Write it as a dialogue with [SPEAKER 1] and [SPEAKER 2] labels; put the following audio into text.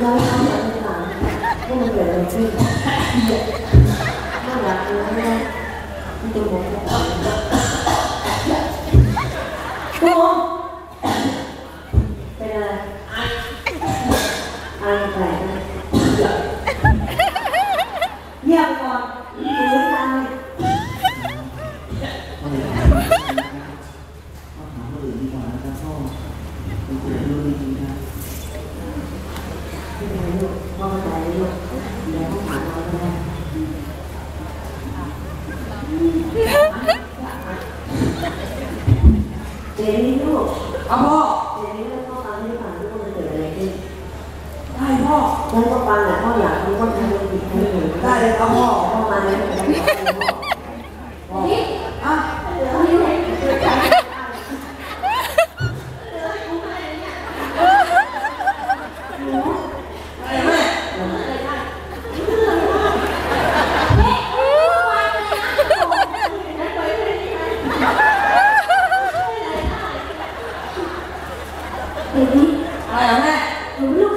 [SPEAKER 1] เราไม่ทำอย่างนี้หรอกว่ามันเกิดอะไรขึ้นถ้าอยากรู้นะมันจะมองกันกูมองเป็นอะไรไอ้แปลกนะเงียบไปก่อนกูไม่ตาย
[SPEAKER 2] พ่ออย่าถามนะครับพ่อถามคนอื่นดีกว่านะครับพ่อเป็นคนรู้จริงๆครับ
[SPEAKER 1] ไม่ เป็นไรลูกพ่อเข้าใจลูกเดี๋ยวต้องถามเราก็ได้เจนี่ลูก
[SPEAKER 2] ครับพ่อ
[SPEAKER 1] เจนี่เรื่องพ่อฟังให้ฟังทุกคนจะเกิดอะไรขึ้น
[SPEAKER 2] ได้พ่อ
[SPEAKER 1] งั้นก็ฟังแหละพ่ออยากรู้ว่าทำอะไรผิดทำอะไรถูก
[SPEAKER 2] ได้เลยครับพ่อ
[SPEAKER 1] พ่อมาแล้วพ่อ Đúng. Rồi, đúng rồi. Đúng lúc